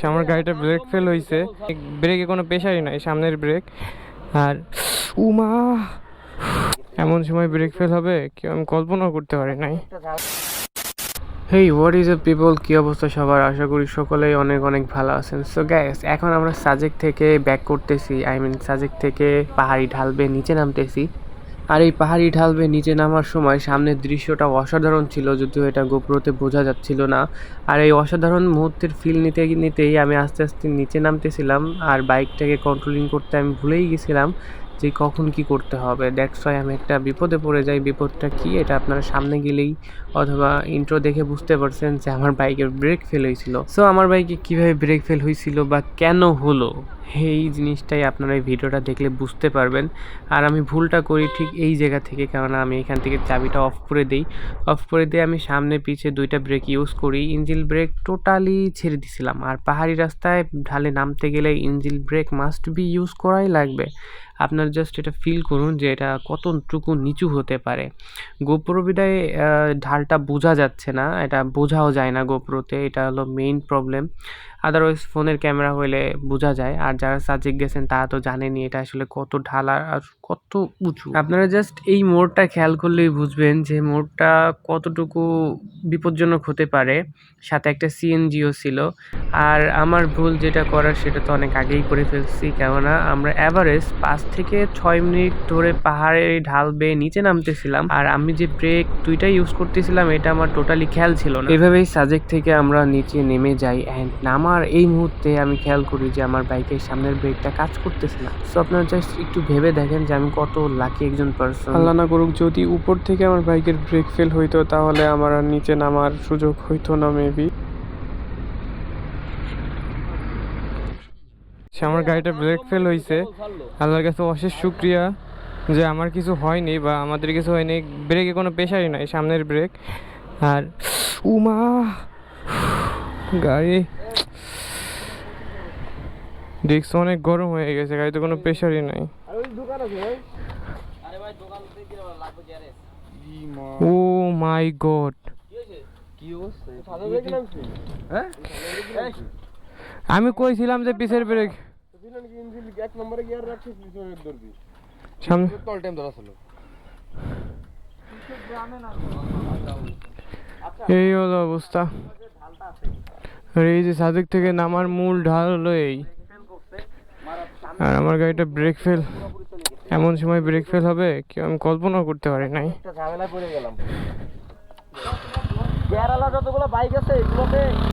সে আমার গাড়িটা brake fail হয়েছে ব্রেকে কোনো প্রেশারই নাই, সামনের ব্রেক আর উমা, এমন সময় ব্রেক ফেল হবে, কেউ আমি কল্পনাও করতে পারি নাই। Hey what is a people কী অবস্থা সবার? আশা করি সকলেই অনেক অনেক ভালো আছেন। সো গ্যাস এখন আমরা সাজেক থেকে ব্যাক করতেছি। আই মিন সাজেক থেকে পাহাড়ি ঢালবে নিচে নামতেছি। আর এই পাহাড়ি ঢালবে নিচে নামার সময় সামনের দৃশ্যটা অসাধারণ ছিল, যদিও এটা গোপ্রোতে বোঝা যাচ্ছিল না। আর এই অসাধারণ মুহূর্তের ফিল নিতে, নিতেই আমি আস্তে আস্তে নিচে নামতেছিলাম, আর বাইকটাকে কন্ট্রোলিং করতে আমি ভুলেই গেছিলাম। যে কখন কি করতে হবে। দ্যাটস ওয়াই আমি একটা বিপদে পড়ে যাই। বিপদটা কি? এটা আপনারা সামনে গেলেই অথবা ইন্ট্রো দেখে বুঝতে পারছেন যে আমার বাইকের ব্রেক ফেল হয়েছিল। সো আমার বাইকে কীভাবে ব্রেক ফেল হয়েছিল বা কেন হলো? এই জিনিসটাই আপনারা এই ভিডিওটা দেখলে বুঝতে পারবেন। আর আমি ভুলটা করি ঠিক এই জায়গা থেকে কারণ আমি এখান থেকে চাবিটা অফ করে দিই। অফ করে দিয়ে আমি সামনে পিছে দুইটা ব্রেক ইউজ করি। ইঞ্জিল ব্রেক টোটালি ছেড়ে দিছিলাম। আর পাহাড়ি রাস্তায় ঢালে নামতে গেলে engine brake must be use করাই লাগবে। আপনার জাস্ট এটা ফিল করুন যে এটা কতটুকু নিচু হতে পারে। গোপ্রো বিদায় ঢালটা বোঝা যাচ্ছে না, এটা বোঝাও যায় না গোপ্রোতে, এটা হলো মেইন প্রবলেম আদারওয়াইজ ফোনের ক্যামেরা হইলে বোঝা যায়। আর যারা সাজেক গেছেন তারা তো জানেনই এটা আসলে কত ঢালা আর কত উঁচু। আপনারা জাস্ট এই মোড়টা খেয়াল করলেই বুঝবেন যে মোড়টা কতটুকু বিপজ্জনক হতে পারে। সাথে একটা সিএনজিও ছিল। আর আমার ভুল যেটা করার, সেটা তো অনেক আগেই করে ফেলছি। কেননা আমরা অ্যাভারেজ পাঁচ থেকে ছয় মিনিট ধরে পাহাড়ে ঢাল বেয়ে নিচে নামতেছিলাম। আর আমি যে ব্রেক দুইটাই ইউজ করতেছিলাম, এটা আমার টোটালি খেয়াল ছিল না। এভাবেই সাজেক থেকে আমরা নিচে নেমে যাই। অ্যান্ড নামার এই মুহূর্তে আমি খেয়াল করি যে আমার বাইকের সামনের ব্রেকটা কাজ করতেছে না। সো আপনারা জাস্ট একটু ভেবে দেখেন যে আমি কত লাকি একজন পার্সন আল্লাহ না করুক, যদি উপর থেকে আমার বাইকের ব্রেক ফেল হইতো, তাহলে আমার আর নিচে নামার সুযোগ হইতো না মেবি আমার গাড়িটা ব্রেক ফেল হয়েছে আল্লাহর কাছে অশেষ শুক্রিয়া যে আমার কিছু হয়নি বা আমাদের কিছু হয়নি। ব্রেকে কোনো প্রেশারই নাই, সামনের ব্রেক। আর, উমা! গাড়ি ডিস্ক অনেক গরম হয়ে গেছে গাড়িতে কোনো প্রেশারই নাই। Oh my god. আমি কইছিলাম যে পিছের ব্রেক সামনে এই হলো অবস্থা। আর এই যে সাদিক থেকে নামার মূল ঢাল হলো এই। আর আমার গাড়িটা ব্রেক ফেল এমন সময় ব্রেক ফেল হবে কি আমি কল্পনাও করতে পারি নাই। ঝামেলা পড়ে গেলাম। যতগুলো বাইক আছে, এগুলোতে